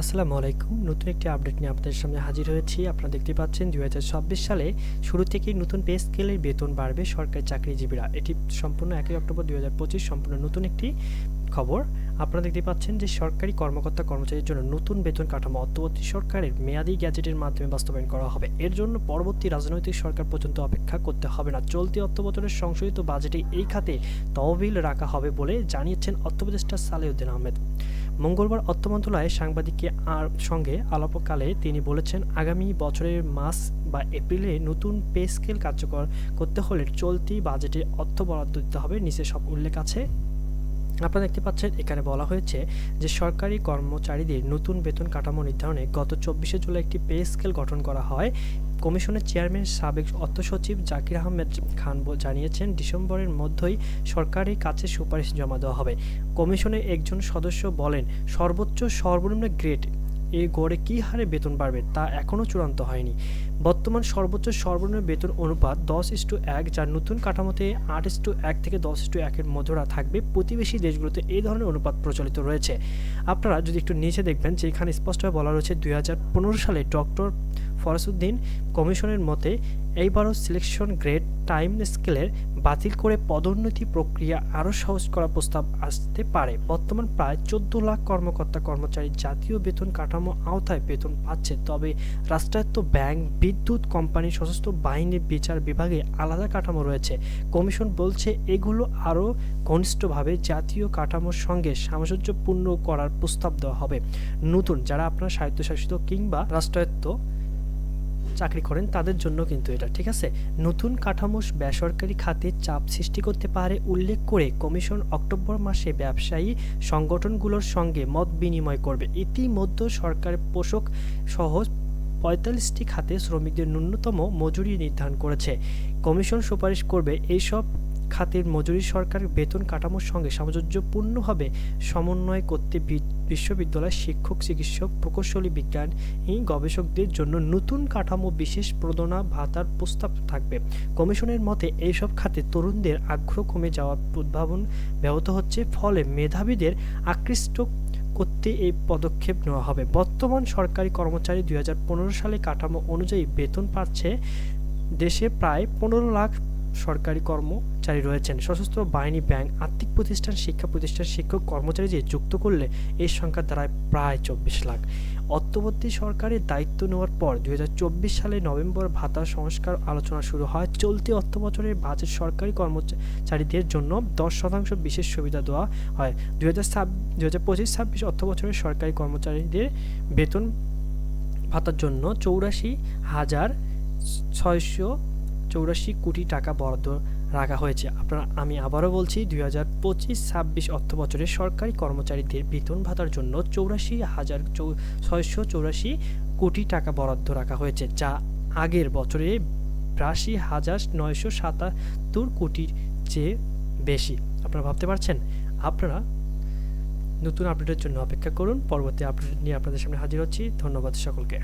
আসসালামু আলাইকুম। নতুন একটি আপডেট নিয়ে আপনাদের সামনে হাজির হয়েছি। আপনারা দেখতে পাচ্ছেন, দুই হাজার ছাব্বিশ সালে শুরু থেকেই নতুন পে স্কেলের বেতন বাড়বে সরকারি চাকরিজীবীরা। এটি সম্পূর্ণ একই অক্টোবর দুই হাজার পঁচিশ, সম্পূর্ণ নতুন একটি খবর, আপনারা দেখতে পাচ্ছেন যে সরকারি কর্মকর্তা কর্মচারীর জন্য নতুন বেতন কাঠামো অন্তর্বর্তী সরকারের মেয়াদি গ্যাজেটের মাধ্যমে বাস্তবায়ন করা হবে। এর জন্য পরবর্তী রাজনৈতিক সরকার পর্যন্ত অপেক্ষা করতে হবে না। চলতি অর্থ বছরের সংশোধিত বাজেটে এই খাতে তহবিল রাখা হবে বলে জানিয়েছেন অর্থ উপদেষ্টা সালেউদ্দিন আহমেদ। মঙ্গলবার অর্থ মন্ত্রণালয়ে সাংবাদিককে আর সঙ্গে আলাপকালে তিনি বলেছেন, আগামী বছরের মাস বা এপ্রিলে নতুন পে স্কেল কার্যকর করতে হলে চলতি বাজেটে অর্থ বরাদ্দ দিতে হবে। নিচে সব উল্লেখ আছে। আপনারা দেখতে পাচ্ছেন, এখানে বলা হয়েছে যে সরকারি কর্মচারীদের নতুন বেতন কাঠামো নির্ধারণে গত চব্বিশে জুলাই একটি পে স্কেল গঠন করা হয়। কমিশনের চেয়ারম্যান, সাবেক অর্থ সচিব জাকির আহমেদ খান জানিয়েছেন, ডিসেম্বরের মধ্যেই সরকারের কাছে সুপারিশ জমা দেওয়া হবে। কমিশনের একজন সদস্য বলেন, সর্বোচ্চ সর্বনিম্ন গ্রেড এ গড়ে কী হারে বেতন বাড়বে তা এখনও চূড়ান্ত হয়নি। বর্তমান সর্বোচ্চ সর্বনিম্ন বেতন অনুপাত দশ ইস্টু এক, যার নতুন কাঠামোতে আট ইস্টু এক থেকে দশ ইস্টু একের মধ্যরা থাকবে। প্রতিবেশী দেশগুলোতে এই ধরনের অনুপাত প্রচলিত রয়েছে। আপনারা যদি একটু নিচে দেখবেন যে এখানে স্পষ্টভাবে বলা রয়েছে, দুই হাজার পনেরো সালে ডক্টর ফরাসুদ্দিন কমিশনের মতে এইবারও সিলেকশন গ্রেড টাইম স্কেলের বাতিল করে পদোন্নতি প্রক্রিয়া আরও সহজ করার প্রস্তাব আসতে পারে। বর্তমান প্রায় চোদ্দ লাখ কর্মকর্তা কর্মচারী জাতীয় বেতন কাঠামো আওতায় বেতন পাচ্ছে, তবে রাষ্ট্রায়ত্ত ব্যাংক বিদ্যুৎ কোম্পানি সশস্ত্র বাহিনী বিচার বিভাগে আলাদা কাঠামো রয়েছে। কমিশন বলছে এগুলো আরও ঘনিষ্ঠভাবে জাতীয় কাঠামোর সঙ্গে সামঞ্জস্যপূর্ণ করার প্রস্তাব দেওয়া হবে। নতুন যারা আপনার স্বায়ত্তশাসিত কিংবা রাষ্ট্রায়ত্ত চাকরি করেন, তাদের জন্য কিন্তু এটা, ঠিক আছে? নতুন কাঠামো বেসরকারি খাতে চাপ সৃষ্টি করতে পারে উল্লেখ করে কমিশন অক্টোবর মাসে ব্যবসায়ী সংগঠনগুলোর সঙ্গে মত বিনিময় করবে। ইতিমধ্যে সরকার পোষক সহ পঁয়তাল্লিশটি খাতে শ্রমিকদের ন্যূনতম মজুরি নির্ধারণ করেছে। কমিশন সুপারিশ করবে এইসব খাতের মজুরি সরকার বেতন কাঠামোর সঙ্গে সামঞ্জস্যপূর্ণভাবে সমন্বয় করতে বিশ্ববিদ্যালয়ের শিক্ষক, চিকিৎসক, প্রকৌশলী, বিজ্ঞান গবেষকদের জন্য নতুন কাঠামো বিশেষ প্রদনা ভাতার প্রস্তাব থাকবে। কমিশনের মতে, এইসব খাতে তরুণদের আগ্রহ কমে যাওয়ার উদ্ভাবন ব্যাহত হচ্ছে। ফলে মেধাবীদের আকৃষ্ট করতে এই পদক্ষেপ নেওয়া হবে। বর্তমান সরকারি কর্মচারী দুই হাজার পনেরো সালে কাঠামো অনুযায়ী বেতন পাচ্ছে দেশে প্রায় পনেরো লাখ সরকারি কর্মচারী রয়েছেন। সশস্ত্র বাহিনী, ব্যাংক, আর্থিক প্রতিষ্ঠান, শিক্ষা প্রতিষ্ঠান, শিক্ষক, কর্মচারী যে যুক্ত করলে এই সংখ্যা দাঁড়ায় প্রায় চব্বিশ লাখ। অর্থবর্তী সরকারের দায়িত্ব নেওয়ার পর দু হাজার চব্বিশ সালে নভেম্বর ভাতা সংস্কার আলোচনা শুরু হয়। চলতি অর্থ বছরের বাজেট সরকারি কর্মচারীদের জন্য দশ শতাংশ বিশেষ সুবিধা দেওয়া হয়। দুই হাজার দুই হাজার পঁচিশ ছাব্বিশ অর্থ বছরের সরকারি কর্মচারীদের বেতন ভাতার জন্য চৌরাশি হাজার ছয়শো চৌরাশি কোটি টাকা বরাদ্দ রাখা হয়েছে। আপনারা, আমি আবারও বলছি, দুই হাজার পঁচিশ ছাব্বিশ অর্থ বছরে সরকারি কর্মচারীদের বেতন ভাতার জন্য চৌরাশি হাজার ছয়শো চৌরাশি কোটি টাকা বরাদ্দ রাখা হয়েছে, যা আগের বছরে বিরাশি হাজার নয়শো সাতাত্তর কোটির চেয়ে বেশি। আপনারা ভাবতে পারছেন? আপনারা নতুন আপডেটের জন্য অপেক্ষা করুন। পরবর্তী আপডেট নিয়ে আপনাদের সামনে হাজির হচ্ছি। ধন্যবাদ সকলকে।